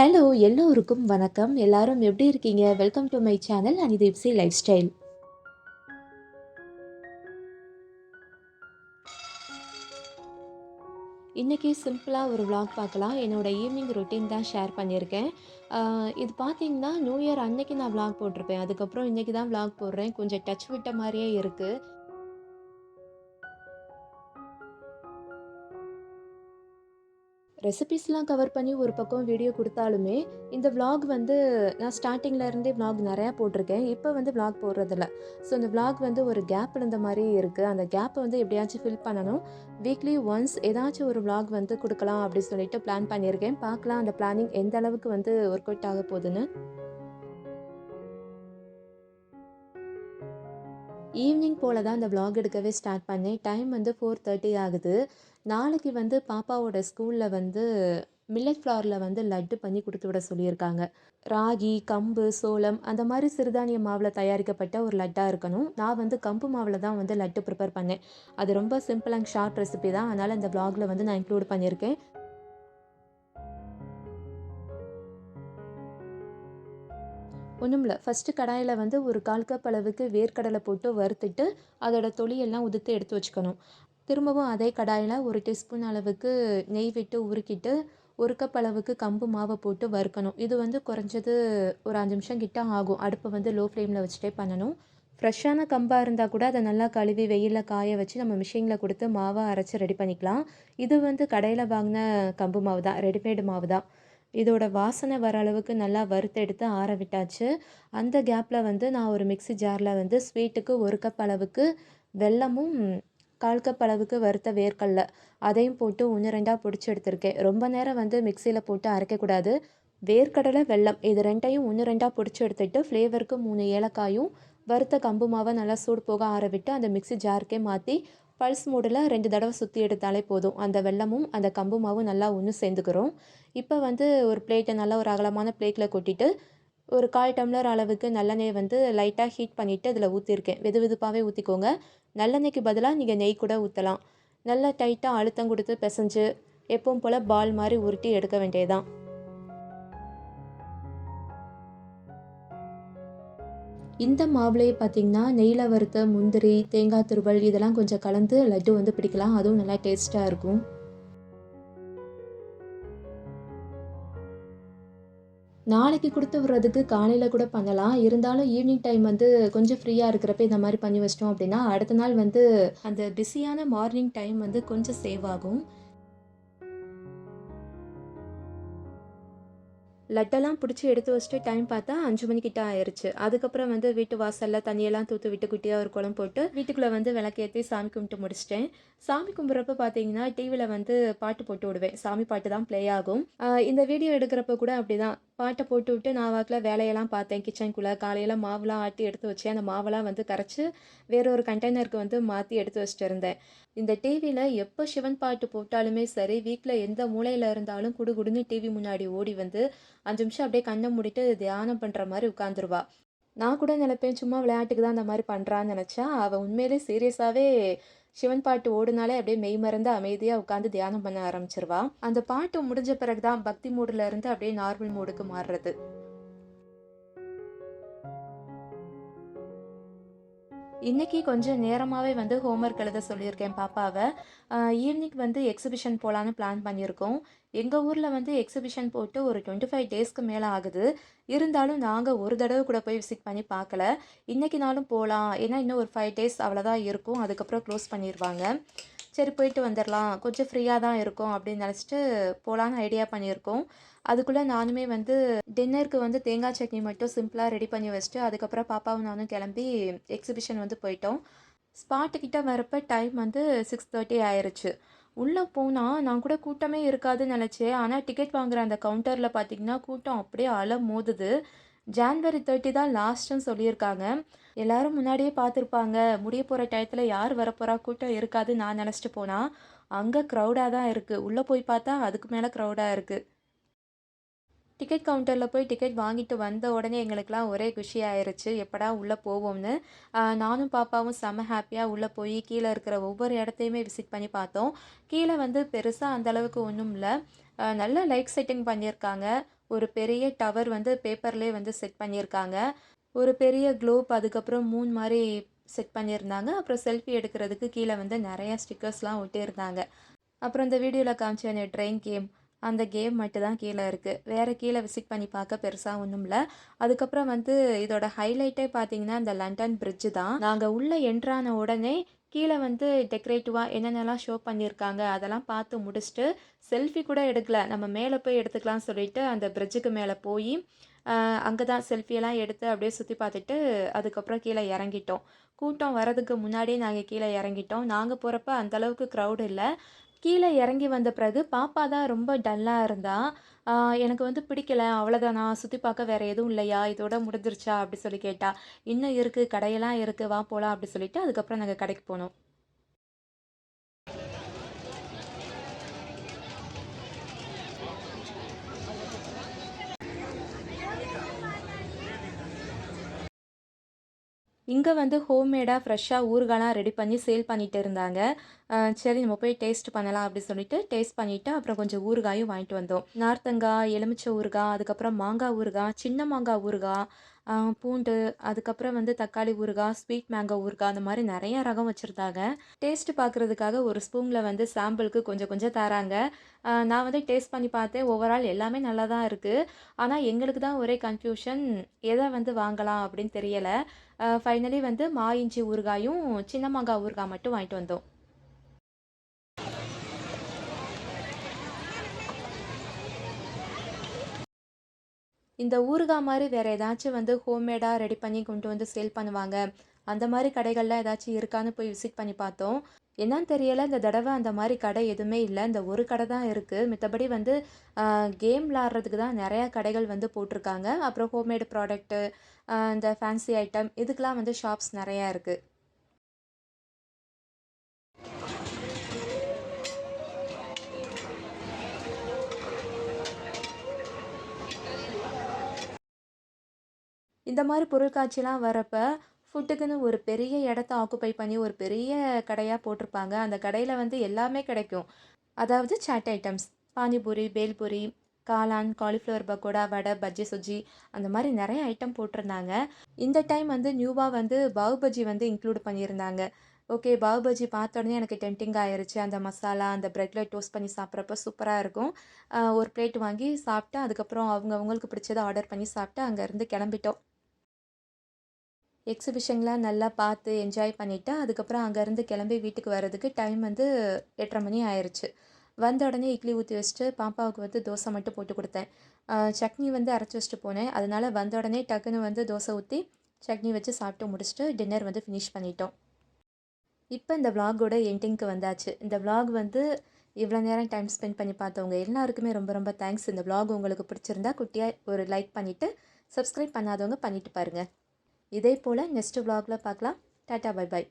Hello எல்லோருக்கும் வணக்கம். எல்லாரும் எப்படி இருக்கீங்க? Welcome to my channel Anideepsi life style இன்றைக்கி சிம்பிளாக ஒரு விளாக் பார்க்கலாம். என்னோடய ஈவினிங் ரொட்டீன் தான் ஷேர் பண்ணியிருக்கேன். இது பார்த்தீங்கன்னா நியூ இயர் அன்னைக்கு நான் விளாக் போட்டிருப்பேன். அதுக்கப்புறம் இன்றைக்கி தான் விளாக் போடுறேன். கொஞ்சம் டச் விட்ட மாதிரியே இருக்குது ரெசிபீஸ்லாம் கவர் பண்ணி ஒரு பக்கம் வீடியோ கொடுத்தாலுமே இந்த vlog வந்து நான் ஸ்டார்டிங்கில் இருந்தே vlog நிறையா போட்டிருக்கேன். இப்போ வந்து vlog போடுறதில்ல. ஸோ இந்த vlog வந்து ஒரு கேப் இருந்த மாதிரி இருக்குது அந்த கேப்பை வந்து எப்படியாச்சும் ஃபில் பண்ணணும். வீக்லி ஒன்ஸ் ஏதாச்சும் ஒரு vlog வந்து கொடுக்கலாம் அப்படின்னு சொல்லிட்டு பிளான் பண்ணியிருக்கேன். பார்க்கலாம் அந்த பிளானிங் எந்த அளவுக்கு வந்து ஒர்க் அவுட் ஆக போகுதுன்னு. ஈவினிங் போல் தான் அந்த vlog எடுக்கவே ஸ்டார்ட் பண்ணேன். டைம் வந்து ஃபோர் தேர்ட்டி ஆகுது. நாளைக்கு வந்து பாப்பாவோட ஸ்கூலில் வந்து மில்லட் ஃப்ளாரில் வந்து லட்டு பண்ணி கொடுத்து விட சொல்லியிருக்காங்க. ராகி கம்பு சோளம் அந்த மாதிரி சிறுதானிய மாவில் தயாரிக்கப்பட்ட ஒரு லட்டாக இருக்கணும். நான் வந்து கம்பு மாவில் தான் வந்து லட்டு ப்ரிப்பேர் பண்ணேன். அது ரொம்ப சிம்பிள் அண்ட் ஷார்ட் ரெசிபி தான். அதனால் இந்த வ்ளாகில் வந்து நான் இன்க்ளூட் பண்ணியிருக்கேன். ஒன்றும் இல்லை ஃபஸ்ட்டு கடாயில் வந்து ஒரு கால் கப் அளவுக்கு வேர்க்கடலை போட்டு வறுத்துட்டு அதோடய தொலியெல்லாம் உதுத்து எடுத்து வச்சுக்கணும். திரும்பவும் அதே கடாயில் ஒரு டீஸ்பூன் அளவுக்கு நெய் விட்டு உருக்கிட்டு ஒரு கப் அளவுக்கு கம்பு மாவை போட்டு வறுக்கணும். இது வந்து குறைஞ்சது ஒரு அஞ்சு நிமிஷம் கிட்ட ஆகும். அடுப்பை வந்து லோ ஃப்ளேமில் வச்சுட்டே பண்ணணும். ஃப்ரெஷ்ஷான கம்பாக இருந்தால் கூட அதை நல்லா கழுவி வெயிலில் காய வச்சு நம்ம மிஷினில் கொடுத்து மாவை அரைச்சி ரெடி பண்ணிக்கலாம். இது வந்து கடையில் வாங்கின கம்பு மாவு தான் ரெடிமேடு மாவு தான் இதோட வாசனை வர அளவுக்கு நல்லா வறுத்தெடுத்து ஆற விட்டாச்சு. அந்த கேப்பில் வந்து நான் ஒரு மிக்ஸி ஜாரில் வந்து ஸ்வீட்டுக்கு ஒரு கப் அளவுக்கு வெல்லமும் கால் கப் அளவுக்கு வறுத்த வேர்க்கடல அதையும் போட்டு ஒன்று ரெண்டாக பிடிச்சி எடுத்திருக்கேன். ரொம்ப நேரம் வந்து மிக்சியில் போட்டு அரைக்கக்கூடாது வேர்க்கடலை வெல்லம் இது ரெண்டையும் ஒன்று ரெண்டாக பிடிச்சி எடுத்துட்டு ஃப்ளேவருக்கு மூணு ஏலக்காயும் வறுத்த கம்பு மாவை நல்லா சூடு போக ஆற விட்டு அந்த மிக்ஸி ஜாருக்கே மாற்றி பல்ஸ் மூடில் ரெண்டு தடவை சுற்றி எடுத்தாலே போதும். அந்த வெல்லமும் அந்த கம்பு மாவும் நல்லா ஒன்று சேர்ந்துக்கிறோம். இப்போ வந்து ஒரு பிளேட்டை நல்லா ஒரு அகலமான பிளேட்டில் கொட்டிட்டு ஒரு கால் டம்ளர் அளவுக்கு நல்லெண்ணெய் வந்து லைட்டாக ஹீட் பண்ணிவிட்டு அதில் ஊற்றிருக்கேன் வெது வெதுப்பாகவே ஊற்றிக்கோங்க நல்லெண்ணெய்க்கு பதிலாக நீங்கள் நெய் கூட ஊற்றலாம் நல்லா டைட்டாக அழுத்தம் கொடுத்து பிசைஞ்சு எப்பவும் போல் பால் மாதிரி உருட்டி எடுக்க வேண்டியதுதான். இந்த மாவுலேயே பார்த்தீங்கன்னா நெய்யில் வறுத்த முந்திரி தேங்காய் துருவல் இதெல்லாம் கொஞ்சம் கலந்து லட்டு வந்து பிடிக்கலாம். அதுவும் நல்லா டேஸ்ட்டாக இருக்கும். நாளைக்கு கொடுத்து விடுறதுக்கு காலையில் கூட பண்ணலாம். இருந்தாலும் ஈவினிங் டைம் வந்து கொஞ்சம் ஃப்ரீயாக இருக்கிறப்ப இந்த மாதிரி பண்ணி வச்சிட்டோம் அப்படின்னா அடுத்த நாள் வந்து அந்த பிஸியான மார்னிங் டைம் வந்து கொஞ்சம் சேவ் ஆகும். லட்டெல்லாம் பிடிச்சி எடுத்து வச்சுட்டு டைம் பார்த்தா அஞ்சு மணிக்கிட்ட ஆயிடுச்சு அதுக்கப்புறம் வந்து வீட்டு வாசலில் தண்ணியெல்லாம் தூத்து விட்டு குட்டியாக ஒரு குளம் போட்டு வீட்டுக்குள்ளே வந்து விளக்கேற்றி சாமி கும்பிட்டு முடிச்சிட்டேன். சாமி கும்பிட்றப்ப பார்த்தீங்கன்னா டிவியில் வந்து பாட்டு போட்டு விடுவேன். சாமி பாட்டு தான் ப்ளே ஆகும். இந்த வீடியோ எடுக்கிறப்ப கூட அப்படிதான். பாட்டை போட்டு விட்டு நான் வாக்கில் வேலையெல்லாம் பார்த்தேன். கிச்சனுக்குள்ளே காலையில் மாவுலாம் ஆட்டி எடுத்து வச்சேன். அந்த மாவெல்லாம் வந்து கரைச்சி வேற ஒரு கண்டெய்னருக்கு வந்து மாற்றி எடுத்து வச்சுட்டு இருந்தேன். இந்த டிவியில் எப்போ சிவன் பாட்டு போட்டாலுமே சரி வீட்டில் எந்த மூலையில் இருந்தாலும் குடுகுடுன்னு டிவி முன்னாடி ஓடி வந்து அஞ்சு நிமிஷம் அப்படியே கண்ணை மூடிட்டு தியானம் பண்ணுற மாதிரி உட்காந்துருவா நான் கூட நினைப்பேன் சும்மா விளையாட்டுக்கு தான் அந்த மாதிரி பண்ணுறான்னு நினச்சா அவள் உண்மையிலே சீரியஸாகவே சிவன் பாட்டு ஓடுனாலே அப்படியே மெய் மறந்து அமைதியாக உட்காந்து தியானம் பண்ண ஆரம்பிச்சிருவா. அந்த பாட்டு முடிஞ்ச பிறகு தான் பக்தி மூடில் இருந்து அப்படியே நார்மல் மூடுக்கு மாறுறது. இன்னைக்கு கொஞ்சம் நேரமாகவே வந்து ஹோம்ஒர்க் எழுத சொல்லியிருக்கேன் பாப்பாவை. ஈவினிங் வந்து எக்ஸிபிஷன் போகலான்னு பிளான் பண்ணியிருக்கோம். எங்கள் ஊரில் வந்து எக்ஸிபிஷன் போட்டு ஒரு டுவெண்ட்டி ஃபைவ் டேஸ்க்கு மேலே ஆகுது. இருந்தாலும் நாங்கள் ஒரு தடவை கூட போய் விசிட் பண்ணி பார்க்கல. இன்றைக்கி நாளும் போகலாம் ஏன்னா இன்னும் ஒரு ஃபைவ் டேஸ் அவ்வளோதான் இருக்கும். அதுக்கப்புறம் க்ளோஸ் பண்ணிடுவாங்க சரி போயிட்டு வந்துடலாம் கொஞ்சம் ஃப்ரீயாக தான் இருக்கும் அப்படின்னு நினச்சிட்டு போகலான்னு ஐடியா பண்ணியிருக்கோம். அதுக்குள்ளே நானுமே வந்து டின்னருக்கு வந்து தேங்காய் சட்னி மட்டும் சிம்பிளாக ரெடி பண்ணி வச்சுட்டு அதுக்கப்புறம் பாப்பாவும் நானும் கிளம்பி எக்ஸிபிஷன் வந்து போயிட்டோம். ஸ்பாட்டுக்கிட்ட வரப்போ டைம் வந்து சிக்ஸ் தேர்ட்டி ஆயிடுச்சு உள்ளே போனால் நான் கூட கூட்டமே இருக்காதுன்னு நினச்சேன் ஆனால் டிக்கெட் வாங்குற அந்த கவுண்டரில் பார்த்தீங்கன்னா கூட்டம் அப்படியே அலை மோதுது. ஜான்வரி தேர்ட்டி தான் லாஸ்ட்டுன்னு சொல்லியிருக்காங்க. எல்லாரும் முன்னாடியே பார்த்துருப்பாங்க முடிய போகிற டயத்தில் யார் வரப்போகிறா கூட்டம் இருக்காது நான் நினச்சிட்டு போனால் அங்கே க்ரௌடாக தான் இருக்குது உள்ளே போய் பார்த்தா அதுக்கு மேலே க்ரௌடாக இருக்குது டிக்கெட் கவுண்டரில் போய் டிக்கெட் வாங்கிட்டு வந்த உடனே எங்களுக்கெலாம் ஒரே குஷி ஆயிருச்சு எப்படா உள்ளே போவோம்னு? நானும் பாப்பாவும் செம ஹாப்பியாக உள்ளே போய் கீழே இருக்கிற ஒவ்வொரு இடத்தையுமே விசிட் பண்ணி பார்த்தோம். கீழே வந்து பெருசாக அந்த அளவுக்கு ஒன்றும் இல்லை. நல்ல லைட் செட்டிங் பண்ணியிருக்காங்க. ஒரு பெரிய டவர் வந்து பேப்பர்லேயே வந்து செட் பண்ணியிருக்காங்க. ஒரு பெரிய க்ளோப் அதுக்கப்புறம் மூணு மாதிரி செட் பண்ணியிருந்தாங்க. அப்புறம் செல்ஃபி எடுக்கிறதுக்கு கீழே வந்து நிறையா ஸ்டிக்கர்ஸ்லாம் ஒட்டியிருந்தாங்க. அப்புறம் இந்த வீடியோவில் காமிச்ச ட்ரெயின் கேம் அந்த கேம் மட்டும் தான் கீழே இருக்குது வேறு கீழே விசிட் பண்ணி பார்க்க பெருசாக ஒன்றும் இல்லை அதுக்கப்புறம் வந்து இதோட ஹைலைட்டே பார்த்தீங்கன்னா இந்த லண்டன் பிரிட்ஜு தான். நாங்கள் உள்ளே என்ட்ரான உடனே கீழே வந்து டெக்கரேட்டிவாக என்னென்னலாம் ஷோ பண்ணியிருக்காங்க அதெல்லாம் பார்த்து முடிச்சுட்டு செல்ஃபி கூட எடுக்கல. நம்ம மேலே போய் எடுத்துக்கலாம்னு சொல்லிட்டு அந்த பிரிட்ஜுக்கு மேலே போய் அங்கே தான் செல்ஃபியெல்லாம் எடுத்து அப்படியே சுற்றி பார்த்துட்டு அதுக்கப்புறம் கீழே இறங்கிட்டோம். கூட்டம் வரதுக்கு முன்னாடியே நாங்கள் கீழே இறங்கிட்டோம். நாங்கள் போகிறப்ப அந்தளவுக்கு க்ரௌட் இல்லை. கீழே இறங்கி வந்த பிறகு பாப்பா தான் ரொம்ப டல்லாக இருந்தா எனக்கு வந்து பிடிக்கல. அவ்வளோதானா சுற்றி பார்க்க வேறு எதுவும் இல்லையா? இதோட முடிஞ்சிருச்சா? அப்படி சொல்லி கேட்டா இன்னும் இருக்குது கடையெல்லாம் இருக்குது வா போகலாம் அப்படி சொல்லிட்டு அதுக்கப்புறம் நாங்கள் கடைக்கு போனோம். இங்கே வந்து ஹோம்மேடாக ஃப்ரெஷ்ஷாக ஊறுகாலாம் ரெடி பண்ணி சேல் பண்ணிகிட்டு இருந்தாங்க. சரி நம்ம போய் டேஸ்ட் பண்ணலாம் அப்படின்னு சொல்லிட்டு டேஸ்ட் பண்ணிவிட்டு அப்புறம் கொஞ்சம் ஊறுகாயும் வாங்கிட்டு வந்தோம். நார்த்தங்காய் எலுமிச்சை ஊறுகாய் அதுக்கப்புறம் மாங்காய் ஊறுகாய் சின்ன மாங்காய் ஊறுகாய் பூண்டு அதுக்கப்புறம் வந்து தக்காளி ஊறுகாய் ஸ்வீட் மேங்கோ ஊறுகாய் அந்த மாதிரி நிறைய ரகம் வச்சுருந்தாங்க. டேஸ்ட்டு பார்க்குறதுக்காக ஒரு ஸ்பூனில் வந்து சாம்பிளுக்கு கொஞ்சம் கொஞ்சம் தராங்க. நான் வந்து டேஸ்ட் பண்ணி பார்த்தேன். ஓவரால் எல்லாமே நல்லா தான் இருக்குது ஆனால் எங்களுக்கு தான் ஒரே கன்ஃபியூஷன் எதை வந்து வாங்கலாம் அப்படின்னு தெரியலை. ஃபைனலி வந்து மா இஞ்சி ஊறுகாயும் சின்ன மாங்காய் ஊறுகாய் மட்டும் வாங்கிட்டு வந்தோம். இந்த ஊறுகாய் மாதிரி வேறு ஏதாச்சும் வந்து ஹோம்மேடாக ரெடி பண்ணி கொண்டு வந்து சேல் பண்ணுவாங்க. அந்த மாதிரி கடைகள்லாம் ஏதாச்சும் இருக்கான்னு போய் விசிட் பண்ணி பார்த்தோம். என்னன்னு தெரியலை இந்த தடவை அந்த மாதிரி கடை எதுவுமே இல்லை. இந்த ஒரு கடை தான் இருக்குது மித்தபடி வந்து கேம் விளாட்றதுக்கு தான் நிறையா கடைகள் வந்து போட்டிருக்காங்க. அப்புறம் ஹோம்மேடு ப்ராடக்ட்டு இந்த ஃபேன்சி ஐட்டம் இதுக்கெலாம் வந்து ஷாப்ஸ் நிறையா இருக்குது இந்த மாதிரி பொருட்காட்சிலாம் வரப்ப ஃபுட்டுக்குன்னு ஒரு பெரிய இடத்த ஆக்குப்பை பண்ணி ஒரு பெரிய கடையாக போட்டிருப்பாங்க. அந்த கடையில் வந்து எல்லாமே கிடைக்கும். அதாவது சாட் ஐட்டம்ஸ் பானிபூரி பேல்பூரி காளான் காலிஃப்ளவர் பக்கோடா வடை பஜ்ஜி சுஜி அந்த மாதிரி நிறைய ஐட்டம் போட்டிருந்தாங்க. இந்த டைம் வந்து நியூவாக வந்து பாவு பஜ்ஜி வந்து இன்க்ளூட் பண்ணியிருந்தாங்க. ஓகே பாவு பஜ்ஜி பார்த்த உடனே எனக்கு டென்டிங் ஆயிருச்சு. அந்த மசாலா அந்த ப்ரெட்டில் டோஸ்ட் பண்ணி சாப்பிட்றப்ப சூப்பராக இருக்கும். ஒரு பிளேட் வாங்கி சாப்பிட்டு அதுக்கப்புறம் அவங்க அவங்களுக்கு பிடிச்சதை ஆர்டர் பண்ணி சாப்பிட்டு அங்கேருந்து கிளம்பிட்டோம். எக்ஸிபிஷன்லாம் நல்லா பார்த்து என்ஜாய் பண்ணிவிட்டு அதுக்கப்புறம் அங்கேருந்து கிளம்பி வீட்டுக்கு வர்றதுக்கு டைம் வந்து எட்டரை மணி ஆயிடுச்சு வந்த உடனே இட்லி ஊற்றி வச்சுட்டு பாப்பாவுக்கு வந்து தோசை மட்டும் போட்டு கொடுத்தேன். சட்னி வந்து அரைச்சி வச்சுட்டு போனேன். அதனால் வந்த உடனே டக்குன்னு வந்து தோசை ஊற்றி சட்னி வச்சு சாப்பிட்டு முடிச்சுட்டு டின்னர் வந்து ஃபினிஷ் பண்ணிட்டோம். இப்போ இந்த விலாகோட எண்டிங்க்கு வந்தாச்சு. இந்த விலாக் வந்து இவ்வளோ நேரம் டைம் ஸ்பெண்ட் பண்ணி பார்த்தவங்க எல்லாருக்குமே ரொம்ப ரொம்ப தேங்க்ஸ் இந்த விலாக் உங்களுக்கு பிடிச்சிருந்தா குட்டியாக ஒரு லைக் பண்ணிவிட்டு சப்ஸ்கிரைப் பண்ணாதவங்க பண்ணிவிட்டு பாருங்கள் இதே போல் நெக்ஸ்ட் விலாகில் பார்க்கலாம். Tata bye bye